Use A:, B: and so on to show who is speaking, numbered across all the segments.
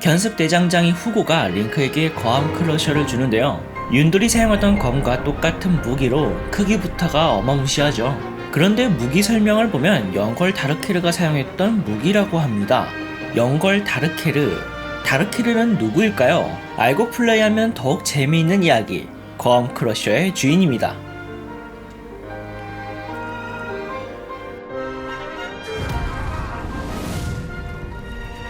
A: 견습 대장장이 후고가 링크에게 거함 크러셔를 주는데요. 윤돌이 사용하던 검과 똑같은 무기로 크기부터가 어마무시하죠. 그런데 무기 설명을 보면 영걸 다르케르가 사용했던 무기라고 합니다. 영걸 다르케르. 다르케르는 누구일까요? 알고 플레이하면 더욱 재미있는 이야기. 거함 크러셔의 주인입니다.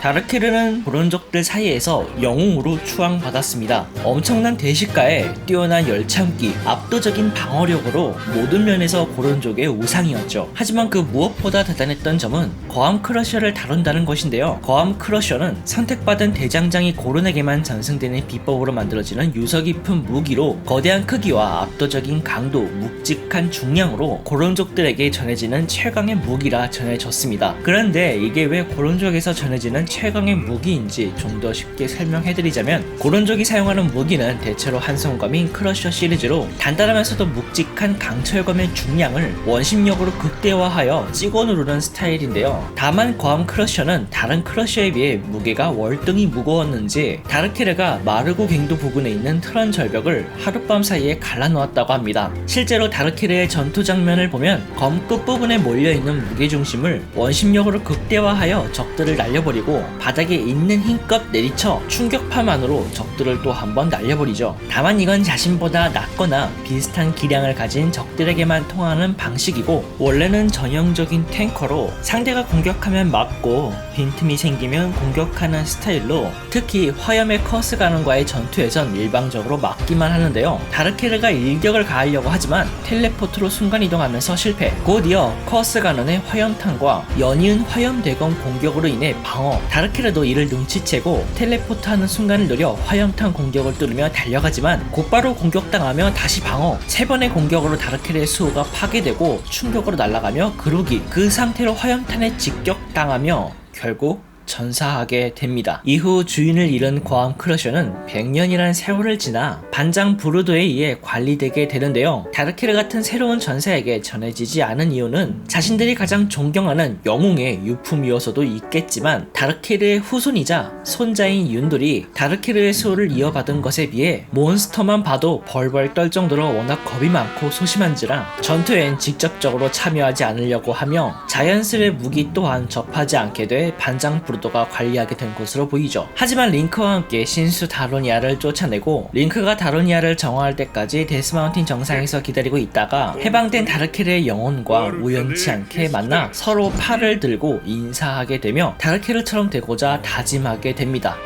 A: 다르케르는 고론족들 사이에서 영웅으로 추앙받았습니다. 엄청난 대식가에 뛰어난 열참기, 압도적인 방어력으로 모든 면에서 고론족의 우상이었죠. 하지만 그 무엇보다 대단했던 점은 거함 크러셔를 다룬다는 것인데요. 거함 크러셔는 선택받은 대장장이 고론에게만 전승되는 비법으로 만들어지는 유서 깊은 무기로 거대한 크기와 압도적인 강도, 묵직한 중량으로 고론족들에게 전해지는 최강의 무기라 전해졌습니다. 그런데 이게 왜 고론족에서 전해지는 최강의 무기인지 좀 더 쉽게 설명해드리자면 고론족이 사용하는 무기는 대체로 한성검인 크러셔 시리즈로 단단하면서도 묵직한 강철검의 중량을 원심력으로 극대화하여 찍어 누르는 스타일인데요. 다만 거함 크러셔는 다른 크러셔에 비해 무게가 월등히 무거웠는지 다르케르가 마르고 갱도 부근에 있는 트런 절벽을 하룻밤 사이에 갈라놓았다고 합니다. 실제로 다르케르의 전투 장면을 보면 검 끝부분에 몰려있는 무게중심을 원심력으로 극대화하여 적들을 날려버리고 바닥에 있는 힘껏 내리쳐 충격파만으로 적들을 또 한 번 날려버리죠. 다만 이건 자신보다 낮거나 비슷한 기량을 가진 적들에게만 통하는 방식이고 원래는 전형적인 탱커로 상대가 공격하면 막고 빈틈이 생기면 공격하는 스타일로 특히 화염의 커스 가는과의 전투에선 일방적으로 막기만 하는데요. 다르케르가 일격을 가하려고 하지만 텔레포트로 순간 이동하면서 실패. 곧 이어 커스 가는의 화염탄과 연이은 화염 대검 공격으로 인해 방어. 다르케르도 이를 눈치채고 텔레포트하는 순간을 노려 화염탄 공격을 뚫으며 달려가지만 곧바로 공격당하며 다시 방어. 세 번의 공격으로 다르케르의 수호가 파괴되고 충격으로 날아가며 그루기. 그 상태로 화염탄에 직격당하며 결국 전사하게 됩니다. 이후 주인을 잃은 과암 크러셔는 100년이라는 세월을 지나 반장 부르도에 의해 관리되게 되는데요. 다르케르 같은 새로운 전사에게 전해지지 않은 이유는 자신들이 가장 존경하는 영웅의 유품이어서도 있겠지만 다르케르의 후손이자 손자인 윤돌이 다르케르의 수호를 이어받은 것에 비해 몬스터만 봐도 벌벌 떨 정도로 워낙 겁이 많고 소심한지라 전투엔 직접적으로 참여하지 않으려고 하며 자연스레 무기 또한 접하지 않게 돼 반장 부르도 브루도가 관리하게 된 것으로 보이죠. 하지만 링크와 함께 신수 다로니아를 쫓아내고 링크가 다로니아를 정화할 때까지 데스마운틴 정상에서 기다리고 있다가 해방된 다르케르의 영혼과 우연치 않게 만나 서로 팔을 들고 인사하게 되며 다르케르처럼 되고자 다짐하게 됩니다.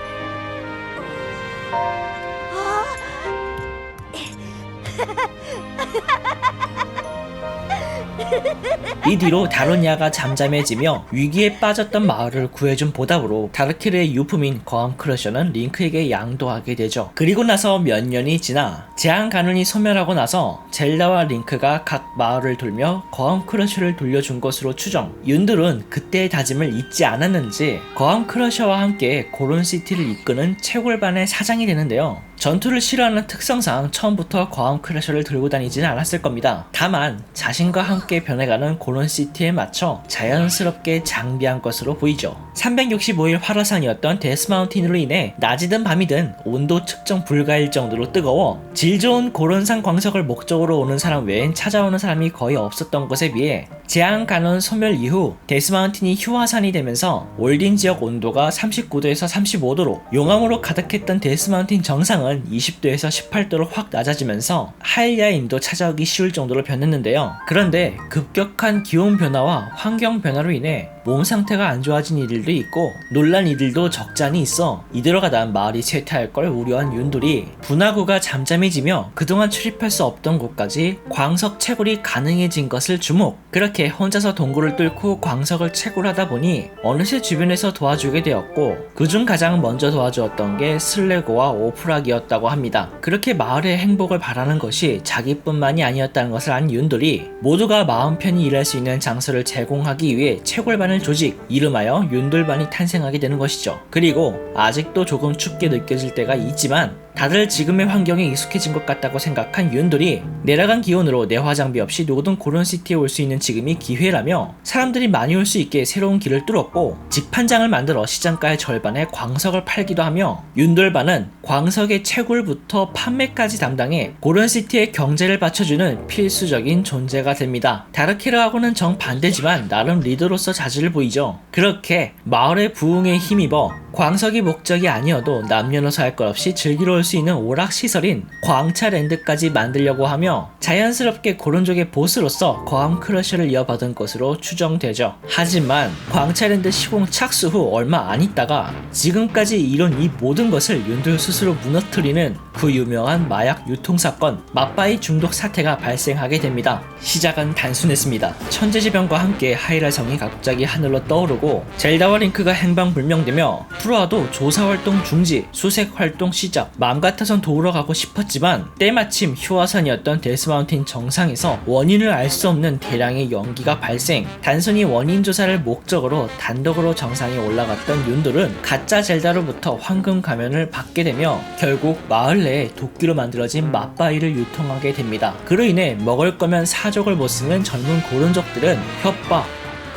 A: 이 뒤로 다로니아가 잠잠해지며 위기에 빠졌던 마을을 구해준 보답으로 다르키르의 유품인 거함 크러셔는 링크에게 양도하게 되죠. 그리고 나서 몇 년이 지나 제한 가눈이 소멸하고 나서 젤다와 링크가 각 마을을 돌며 거함 크러셔를 돌려준 것으로 추정. 윤들은 그때의 다짐을 잊지 않았는지 거함 크러셔와 함께 고론시티를 이끄는 채굴반의 사장이 되는데요. 전투를 싫어하는 특성상 처음부터 과함 크래셔를 들고 다니지는 않았을 겁니다. 다만 자신과 함께 변해가는 고론 시티에 맞춰 자연스럽게 장비한 것으로 보이죠. 365일 활화산이었던 데스마운틴으로 인해 낮이든 밤이든 온도 측정 불가일 정도로 뜨거워 질 좋은 고론산 광석을 목적으로 오는 사람 외엔 찾아오는 사람이 거의 없었던 것에 비해 제한 간원 소멸 이후 데스마운틴이 휴화산이 되면서 올딘 지역 온도가 39도에서 35도로 용암으로 가득했던 데스마운틴 정상은 기온은 20도에서 18도로 확 낮아지면서 하일야인도 찾아오기 쉬울 정도로 변했는데요. 그런데 급격한 기온 변화와 환경 변화로 인해 몸 상태가 안 좋아진 이들도 있고 놀란 이들도 적잖이 있어 이대로 가다 마을이 쇠퇴할 걸 우려한 윤돌이 분화구가 잠잠해지며 그동안 출입할 수 없던 곳까지 광석 채굴이 가능해진 것을 주목. 그렇게 혼자서 동굴을 뚫고 광석을 채굴하다 보니 어느새 주변에서 도와주게 되었고 그중 가장 먼저 도와주었던 게 슬레고와 오프락이었다고 합니다. 그렇게 마을의 행복을 바라는 것이 자기뿐만이 아니었다는 것을 안 윤돌이 모두가 마음 편히 일할 수 있는 장소를 제공하기 위해 채굴반을 하는 조직 이름하여 윤돌반이 탄생하게 되는 것이죠. 그리고 아직도 조금 춥게 느껴질 때가 있지만 다들 지금의 환경에 익숙해진 것 같다고 생각한 윤돌이 내려간 기온으로 내화 장비 없이 노던 고론시티에 올 수 있는 지금이 기회라며 사람들이 많이 올 수 있게 새로운 길을 뚫었고 직판장을 만들어 시장가의 절반의 광석을 팔기도 하며 윤돌반은 광석의 채굴부터 판매까지 담당해 고론시티의 경제를 받쳐주는 필수적인 존재가 됩니다. 다르키르하고는 정반대지만 나름 리더로서 자질을 보이죠. 그렇게 마을의 부흥에 힘입어 광석이 목적이 아니어도 남녀노소 할 것 없이 즐기러 올수 있는 오락시설인 광차랜드까지 만들려고 하며 자연스럽게 고론족의 보스로서 거함 크러쉬를 이어받은 것으로 추정되죠. 하지만 광차랜드 시공 착수 후 얼마 안 있다가 지금까지 이룬 이 모든 것을 윤들 스스로 무너뜨리는 그 유명한 마약 유통 사건 마빠이 중독 사태가 발생하게 됩니다. 시작은 단순했습니다. 천재지변과 함께 하이라성이 갑자기 하늘로 떠오르고 젤다와 링크가 행방불명되며 프로아도 조사활동 중지, 수색활동 시작 마음 같아선 도우러 가고 싶었지만 때마침 휴화선이었던 데스마운틴 정상에서 원인을 알 수 없는 대량의 연기가 발생 단순히 원인 조사를 목적으로 단독으로 정상에 올라갔던 윤돌은 가짜 젤다로부터 황금 가면을 받게 되며 결국 마을 내에 도끼로 만들어진 맞바위를 유통하게 됩니다. 그로 인해 먹을 거면 사족을 못 쓰는 젊은 고론족들은 협박,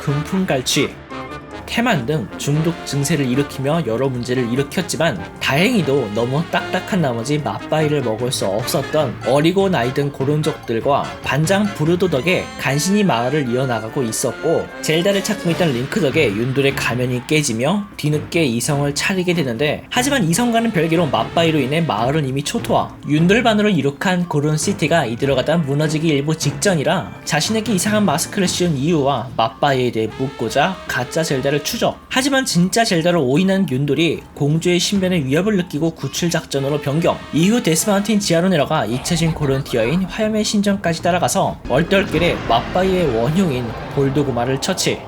A: 금품갈취, 태만 등 중독 증세를 일으키며 여러 문제를 일으켰지만 다행히도 너무 딱딱한 나머지 맞바위를 먹을 수 없었던 어리고 나이든 고론족들과 반장 부르도 덕에 간신히 마을을 이어나가고 있었고 젤다를 찾고 있던 링크 덕에 윤돌의 가면이 깨지며 뒤늦게 이성을 차리게 되는데 하지만 이성과는 별개로 맞바위로 인해 마을은 이미 초토화. 윤돌반으로 이룩한 고론시티가 이들어가다 무너지기 일보 직전이라 자신에게 이상한 마스크를 씌운 이유와 맞바위에 대해 묻고자 가짜 젤다를 추적 하지만 진짜 젤다로 오인한 윤돌이 공주의 신변에 위협을 느끼고 구출 작전으로 변경. 이후 데스마운틴 지하로 내려가 잊혀진 고론티어인 화염의 신전까지 따라가서 얼떨결에 맞바위의 원흉인 볼드고마를 처치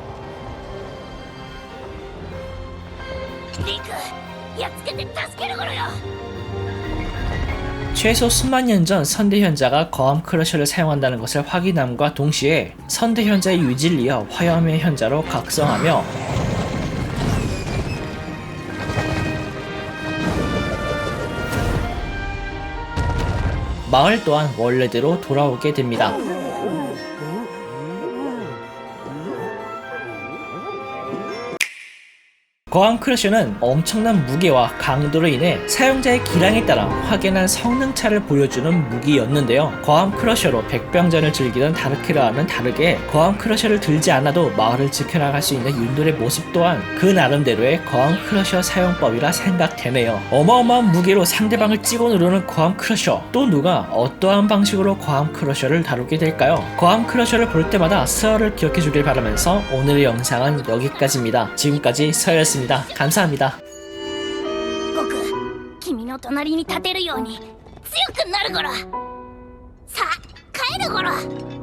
A: 최소 수만 년 전 선대현자가 거함 크러셔를 사용한다는 것을 확인함과 동시에 선대현자의 유지를 이어 화염의 현자로 각성하며 마을 또한 원래대로 돌아오게 됩니다. 거함 크러쉬는 엄청난 무게와 강도로 인해 사용자의 기량에 따라 확연한 성능 차를 보여주는 무기였는데요. 거함 크러셔로 백병전을 즐기던 다르키라와는 다르게 거함 크러셔를 들지 않아도 마을을 지켜나갈 수 있는 윤돌의 모습 또한 그 나름대로의 거함 크러셔 사용법이라 생각되네요. 어마어마한 무게로 상대방을 찍어 누르는 거함 크러셔. 또 누가 어떠한 방식으로 거함 크러셔를 다루게 될까요? 거함 크러셔를 볼 때마다 서열을 기억해 주길 바라면서 오늘의 영상은 여기까지입니다. 지금까지 서열 였습니다. 감사합니다.
B: 僕君の隣に立てるように強くなるゴロさあ帰るゴロ